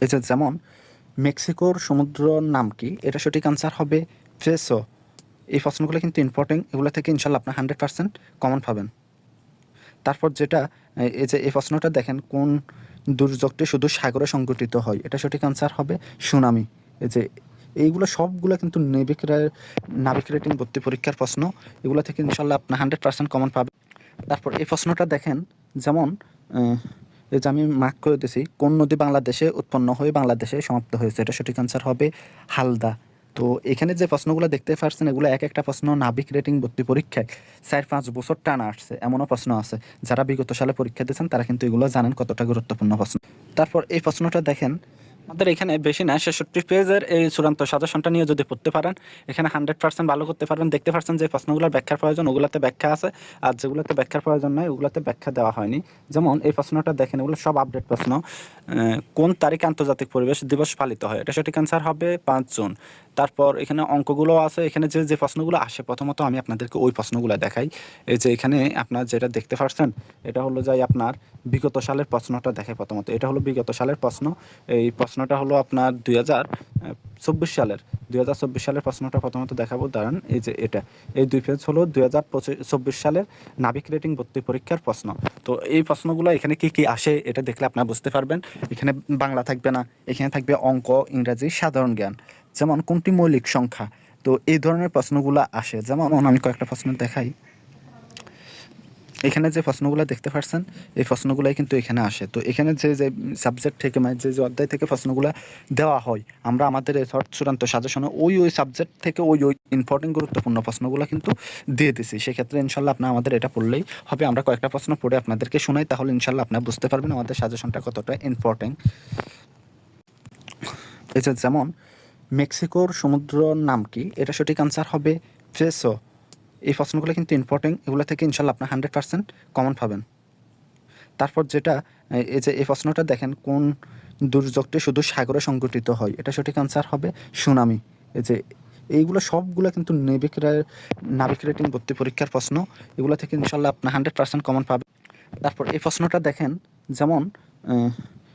এই যে যেমন, মেক্সিকোর সমুদ্রর নাম কি? এটা সঠিক আনসার হবে ফ্রেসো। এই প্রশ্নগুলো কিন্তু ইম্পর্টেন্ট এগুলো থেকে ইনশাল্লাহ আপনার হান্ড্রেড পার্সেন্ট কমন পাবেন। তারপর যেটা এই- যে এই প্রশ্নটা দেখেন, কোন দুর্যোগটি শুধু সাগরে সংঘটিত হয়? এটা সঠিক আনসার হবে সুনামি। এই যে, এইগুলো সবগুলো কিন্তু নেভিক নাবিক রেটিং ভর্তি পরীক্ষার প্রশ্ন। এগুলো থেকে ইনশাল্লাহ আপনার হান্ড্রেড পার্সেন্ট কমন পাবে তারপর এই প্রশ্নটা দেখেন, যেমন এই যে আমি মার্ক করে দিয়েছি কোন নদী বাংলাদেশে উৎপন্ন হয়ে বাংলাদেশে সমাপ্ত হয়েছে? এটা সঠিক আনসার হবে হালদা। তো এখানে যে প্রশ্নগুলো দেখতে পাচ্ছেন এগুলো এক একটা প্রশ্ন নাবিক রেটিং ভর্তি পরীক্ষায় চার পাঁচ বছর টানা আসছে, এমনও প্রশ্ন আছে। যারা বিগত সালে পরীক্ষা দিয়েছেন, তারা কিন্তু এগুলো জানেন কতটা গুরুত্বপূর্ণ প্রশ্ন। তারপর এই প্রশ্নটা দেখেন আমাদের এখানে বেশি না, ছেষট্টি পেজের এই চূড়ান্ত সাজেশনটা নিয়ে যদি পড়তে পারেন, এখানে হান্ড্রেড পার্সেন্ট ভালো করতে পারবেন। দেখতে পাচ্ছেন যে প্রশ্নগুলোর ব্যাখ্যার প্রয়োজন, ওগুলোতে ব্যাখ্যা আছে। আর যেগুলোতে ব্যাখ্যার প্রয়োজন নয় ওগুলোতে ব্যাখ্যা দেওয়া হয়নি। যেমন এই প্রশ্নটা দেখেন, এগুলো সব আপডেট প্রশ্ন। কোন তারিখে আন্তর্জাতিক পরিবেশ দিবস পালিত হয়? এটা সঠিক অ্যান্সার হবে পাঁচ জুন। তারপর এখানে অঙ্কগুলো আছে। এখানে যে যে প্রশ্নগুলো আসে, প্রথমত আমি আপনাদেরকে ওই প্রশ্নগুলো দেখাই। এই যে এখানে আপনার যেটা দেখতে পাচ্ছেন এটা হলো যাই আপনার বিগত সালের প্রশ্নটা দেখে প্রথমত। এটা হলো বিগত সালের প্রশ্ন। এই প্রশ্নটা হলো আপনার দুই হাজার চব্বিশ সালের, দুই হাজার চব্বিশ সালের প্রশ্নটা প্রথমত দেখাবো। দাঁড়ান, এই যে এটা, এই দুই পেজ হলো দুই হাজার চব্বিশ সালের নাবিক রেটিং ভর্তি পরীক্ষার প্রশ্ন। তো এই প্রশ্নগুলো এখানে কি কি আসে এটা দেখলে আপনারা বুঝতে পারবেন। এখানে বাংলা থাকবে না, এখানে থাকবে অঙ্ক, ইংরাজি, সাধারণ জ্ঞান। যেমন কোনটি মৌলিক সংখ্যা? তো এই ধরনের প্রশ্নগুলো আসে। যেমন, আমি কয়েকটা প্রশ্ন দেখাই। এখানে যে প্রশ্নগুলো দেখতে পাচ্ছেন এই প্রশ্নগুলাই কিন্তু এখানে আসে। তো এখানে যে যে সাবজেক্ট থেকে মানে যে যে অধ্যায় থেকে প্রশ্নগুলো দেওয়া হয়, আমরা আমাদের চূড়ান্ত সাজেশনে ওই ওই সাবজেক্ট থেকে ওই ওই ইম্পর্টেন্ট গুরুত্বপূর্ণ প্রশ্নগুলো কিন্তু দিয়ে দিছি। সেক্ষেত্রে ইনশাল্লাহ আপনার আমাদের এটা পড়লেই হবে। আমরা কয়েকটা প্রশ্ন পড়ে আপনাদেরকে শোনাই, তাহলে ইনশাল্লাহ আপনারা বুঝতে পারবেন আমাদের সাজেশনটা কতটা ইম্পর্টেন্ট যে যেমন, মেক্সিকোর সমুদ্রর নাম কি? এটা সঠিক আনসার হবে ফ্রেসো। এই প্রশ্নগুলো কিন্তু ইম্পর্টেন্ট এগুলো থেকে ইনশাল্লাহ আপনার হান্ড্রেড পার্সেন্ট কমন পাবেন। তারপর যেটা, এই- যে এই প্রশ্নটা দেখেন, কোন দুর্যোগটি শুধু সাগরে সংঘটিত হয়? এটা সঠিক আনসার হবে সুনামি। এই যে এইগুলো সবগুলো কিন্তু নেভিক নাবিক রেটিং ভর্তি পরীক্ষার প্রশ্ন। এগুলো থেকে ইনশাল্লাহ আপনার হান্ড্রেড পার্সেন্ট কমন পাবেন। তারপর এই প্রশ্নটা দেখেন, যেমন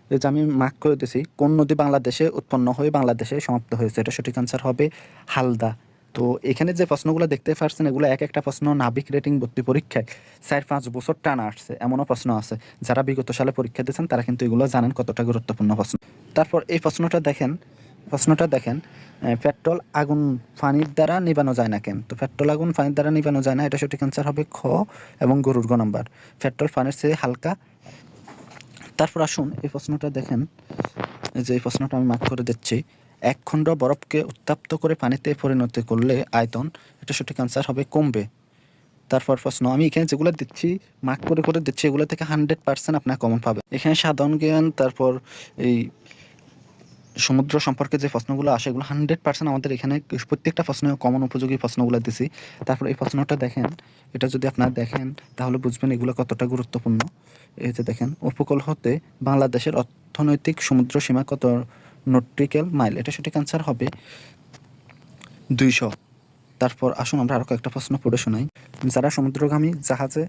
এই যে আমি মার্ক করে দিয়েছি, কোন নদী বাংলাদেশে উৎপন্ন হয়ে বাংলাদেশে সমাপ্ত হয়েছে? এটা সঠিক আনসার হবে হালদা। তো এখানে যে প্রশ্নগুলো দেখতে পাচ্ছেন এগুলো এক একটা প্রশ্ন নাবিক রেটিং ভর্তি পরীক্ষায় চার, পাঁচ বছর টানা আসছে, এমনও প্রশ্ন আছে। যারা বিগত সালে পরীক্ষা দিয়েছেন, তারা কিন্তু এগুলো জানেন কতটা গুরুত্বপূর্ণ প্রশ্ন। তারপর এই প্রশ্নটা দেখেন প্রশ্নটা দেখেন পেট্রোল আগুন পানির দ্বারা নিবানো যায় না কেন? তো পেট্রোল আগুন পানির দ্বারা নিবানো যায় না, এটা সঠিক আনসার হবে খ এবং গরুর গ নাম্বার পেট্রোল পানির চেয়ে হালকা। তারপর আসুন এই প্রশ্নটা দেখেন যে এই প্রশ্নটা আমি মার্ক করে দিচ্ছি। এক খণ্ড বরফকে উত্তাপ্ত করে পানিতে পরিণত করলে আয়তন, এটা সঠিক আনসার হবে কমবে। তারপর প্রশ্ন, আমি এখানে যেগুলো দিচ্ছি মার্ক করে করে দিচ্ছি, এগুলো থেকে হান্ড্রেড পার্সেন্ট আপনার কমন পাবে এখানে সাধারণ জ্ঞান, তারপর এই সমুদ্র সম্পর্কে যে প্রশ্নগুলো আসে, এগুলো হান্ড্রেড পার্সেন্ট আমাদের এখানে প্রত্যেকটা প্রশ্নে কমন উপযোগী প্রশ্নগুলো দিছি। তারপর এই প্রশ্নটা দেখেন, এটা যদি আপনারা দেখেন, তাহলে বুঝবেন এগুলো কতটা গুরুত্বপূর্ণ। এই যে দেখেন, উপকূল হতে বাংলাদেশের অর্থনৈতিক সমুদ্র সীমা কত নটিক্যাল মাইল, এটা সঠিক আনসার হবে দুইশো। তারপর আসুন আমরা আরও কয়েকটা প্রশ্ন পড়ে শোনাই। যারা সমুদ্রগামী জাহাজে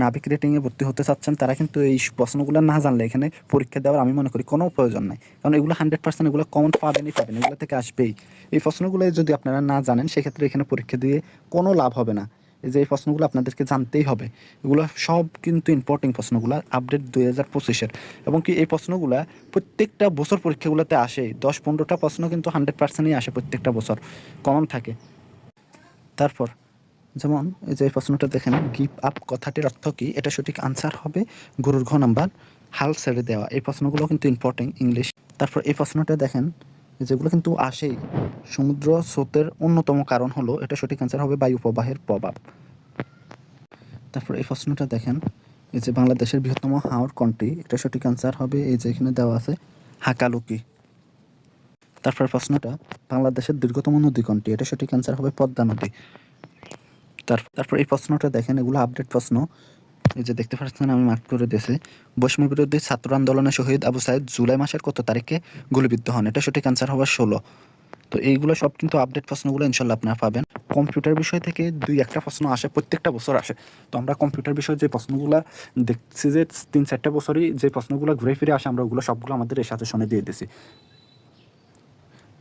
নাবিক রেটিংয়ে ভর্তি হতে চাচ্ছেন, তারা কিন্তু এই প্রশ্নগুলো না জানলে এখানে পরীক্ষা দেওয়ার আমি মনে করি কোনো প্রয়োজন নাই। কারণ এগুলো হান্ড্রেড পার্সেন্ট এগুলো কমন পাবেনই পাবেন, এগুলো থেকে আসবেই। এই প্রশ্নগুলো যদি আপনারা না জানেন, সেক্ষেত্রে এখানে পরীক্ষা দিয়ে কোনো লাভ হবে না। এই যে এই প্রশ্নগুলো আপনাদেরকে জানতেই হবে, এগুলো সব কিন্তু ইম্পর্টেন্ট প্রশ্নগুলো আপডেট দুই হাজার পঁচিশের। এবং কি এই প্রশ্নগুলো প্রত্যেকটা বছর পরীক্ষাগুলোতে আসে, দশ পনেরোটা প্রশ্ন কিন্তু হান্ড্রেড পার্সেন্টই আসে প্রত্যেকটা বছর কমন থাকে। তারপর, যেমন এই যে এই প্রশ্নটা দেখেন গিভ আপ কথাটির অর্থ কী? এটা সঠিক আনসার হবে গরুর ঘ নাম্বার, হাল ছেড়ে দেওয়া। এই প্রশ্নগুলো কিন্তু ইম্পর্টেন্ট ইংলিশ তারপর এই প্রশ্নটা দেখেন যেগুলো কিন্তু আসেই। সমুদ্র স্রোতের অন্যতম কারণ হলো, এটা সঠিক আনসার হবে বায়ু প্রবাহের প্রভাব। তারপর এই প্রশ্নটা দেখেন, এই যে বাংলাদেশের বৃহত্তম হাওর কোনটি? এটা সঠিক আনসার হবে এই যে এখানে দেওয়া আছে, হাকালুকি। তারপর প্রশ্নটা, বাংলাদেশের দীর্ঘতম নদী কোনটি? এটা সঠিক অ্যান্সার হবে পদ্মা নদী। তার- তারপর এই প্রশ্নটা দেখেন, এগুলো আপডেট প্রশ্ন। যে দেখতে পাচ্ছেন, আমি মার্ক করে দিয়েছি। বৈষম্য বিরোধী ছাত্র আন্দোলনে শহীদ আবু সাইদ জুলাই মাসের কত তারিখে গুলিবিদ্ধ হন? এটা সঠিক অ্যান্সার হবে ষোলো। তো এইগুলো সব কিন্তু আপডেট প্রশ্নগুলো ইনশাল্লাহ আপনারা পাবেন। কম্পিউটার বিষয় থেকে দুই একটা প্রশ্ন আসে, প্রত্যেকটা বছর আসে। তো আমরা কম্পিউটার বিষয়ে যে প্রশ্নগুলো দেখছি যে তিন চারটা বছরই যে প্রশ্নগুলো ঘুরে ফিরে আসে, আমরা ওগুলো সবগুলো আমাদের এই সাজেশনে দিয়ে দিছি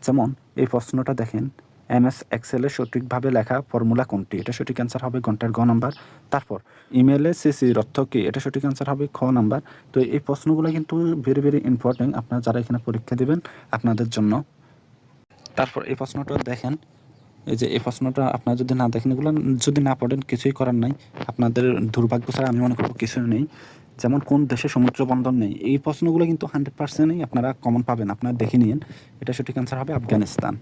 যেমন এই প্রশ্নটা দেখেন এম এস এক্সেলে সঠিকভাবে লেখা ফর্মুলা কোনটি? এটা সঠিক অ্যান্সার হবে ঘণ্টার গ নাম্বার তারপর ইমেলে সিসির অর্থ কি? এটা সঠিক অ্যান্সার হবে খ নাম্বার তো এই প্রশ্নগুলো কিন্তু ভেরি ভেরি ইম্পর্টেন্ট আপনারা যারা এখানে পরীক্ষা দেবেন, আপনাদের জন্য। তারপর এই প্রশ্নটা দেখেন। এই যে এই প্রশ্নটা আপনারা যদি না দেখেন, এগুলো যদি না পড়েন, কিছুই করার নাই। আপনাদের দুর্ভাগ্য ছাড়া আমি মনে করব কিছু নেই। যেমন কোন দেশে সমুদ্র বন্দর নেই? এই প্রশ্নগুলো কিন্তু হান্ড্রেড পার্সেন্টই আপনারা কমন পাবেন। আপনারা দেখে নিন এটা সঠিক অ্যান্সার হবে আফগানিস্তান।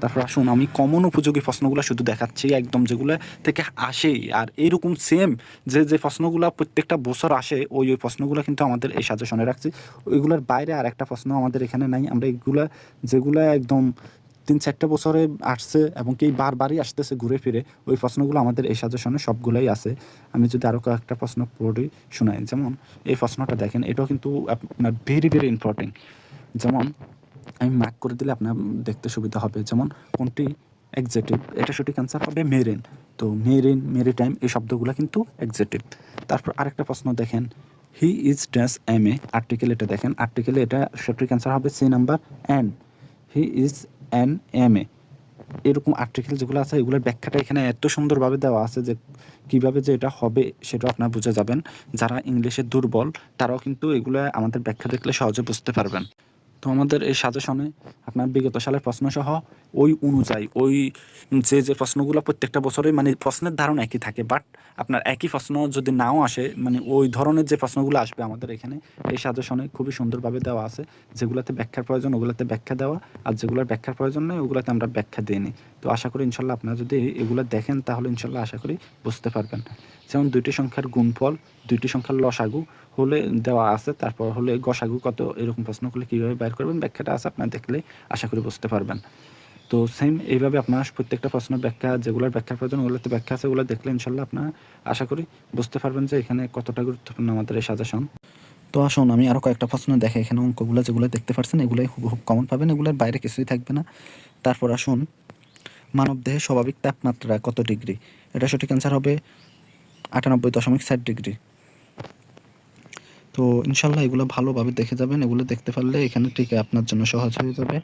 তারপর আসুন, আমি কমন উপযোগী প্রশ্নগুলো শুধু দেখাচ্ছি, একদম যেগুলো থেকে আসেই আর এইরকম সেম যে যে প্রশ্নগুলো প্রত্যেকটা বছর আসে, ওই ওই প্রশ্নগুলো কিন্তু আমাদের এই সাজেশনে রাখছি। ওইগুলোর বাইরে আর একটা প্রশ্ন আমাদের এখানে নাই। আমরা এইগুলা, যেগুলো একদম তিন চারটে বছরে আসছে এবং কি বারবারই আসতেছে ঘুরে ফিরে, ওই প্রশ্নগুলো আমাদের এই সাজেশনে সবগুলোই আছে। আমি যদি আরও কয়েকটা প্রশ্ন পড়ি, শোনাই। যেমন এই প্রশ্নটা দেখেন, এটাও কিন্তু আপনার ভেরি ভেরি ইম্পর্টেন্ট যেমন আমি মার্ক করে দিলে আপনার দেখতে সুবিধা হবে। যেমন কোনটি এক্সেটিভ এটা সঠিক অ্যান্সার হবে মেরিন। তো মেরিন মেরিটাইম এই শব্দগুলো কিন্তু এক্সেটিভ তারপর আরেকটা প্রশ্ন দেখেন he is dash M A article এটা দেখেন আর্টিকেলে এটা সঠিক অ্যান্সার হবে C number N he is N M A এরকম আর্টিকেল যেগুলো আছে, এগুলোর ব্যাখ্যাটা এখানে এত সুন্দরভাবে দেওয়া আছে যে কীভাবে যে এটা হবে সেটা আপনারা বুঝে যাবেন। যারা ইংলিশে দুর্বল, তারাও কিন্তু এগুলো আমাদের ব্যাখ্যা দেখলে সহজে বুঝতে পারবেন। তো আমাদের এই সাজেশনে আপনার বিগত সালের প্রশ্নসহ ওই অনুযায়ী, ওই যে যে প্রশ্নগুলো প্রত্যেকটা বছরে মানে প্রশ্নের ধারণ একই থাকে বাট আপনার একই প্রশ্ন যদি নাও আসে মানে ওই ধরনের যে প্রশ্নগুলো আসবে আমাদের এখানে, এই সাজেশনে খুবই সুন্দরভাবে দেওয়া আছে, যেগুলোতে ব্যাখ্যার প্রয়োজন ওগুলোতে ব্যাখ্যা দেওয়া, আর যেগুলোর ব্যাখ্যার প্রয়োজন নেই ওগুলোতে আমরা ব্যাখ্যা দিই নি তো আশা করি ইনশাল্লাহ আপনারা যদি এগুলো দেখেন, তাহলে ইনশাল্লাহ আশা করি বুঝতে পারবেন। যেমন দুইটি সংখ্যার গুণফল, দুইটি সংখ্যার লসাগু হলে দেওয়া আছে, তারপর হলে গসাগু কত এরকম প্রশ্ন করলে কীভাবে বের করবেন, ব্যাখ্যাটা আছে, আপনার দেখলে আশা করি বুঝতে পারবেন। তো সেম এইভাবে আপনার প্রত্যেকটা প্রশ্নের ব্যাখ্যা, যেগুলোর ব্যাখ্যার প্রয়োজন, ওগুলোতে ব্যাখ্যা আছে, ওগুলো দেখলে ইনশাল্লাহ আপনার আশা করি বুঝতে পারবেন যে এখানে কতটা গুরুত্বপূর্ণ আমাদের এই সাজেশন তো আসুন, আমি আরও কয়েকটা প্রশ্ন দেখে এখানে অঙ্কগুলো যেগুলো দেখতে পাচ্ছেন এগুলোই হুবহুব কমন পাবেন, এগুলোর বাইরে কিছুই থাকবে না। তারপর আসুন মানবদেহের স্বাভাবিক তাপমাত্রা কত ডিগ্রি? এটা সঠিক অ্যান্সার হবে আটানব্বই দশমিক ষাট ডিগ্রি। তো ইনশাল্লাহ এগুলো ভালোভাবে দেখে যাবেন, এগুলো দেখতে পারলে এখানে ঠিক আপনার জন্য সহজ হয়ে যাবে।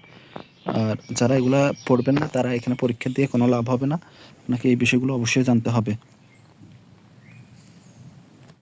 আর যারা এগুলো পড়বেন না, তারা এখানে পরীক্ষা দিয়ে কোনো লাভ হবে না। আপনাকে এই বিষয়গুলো অবশ্যই জানতে হবে।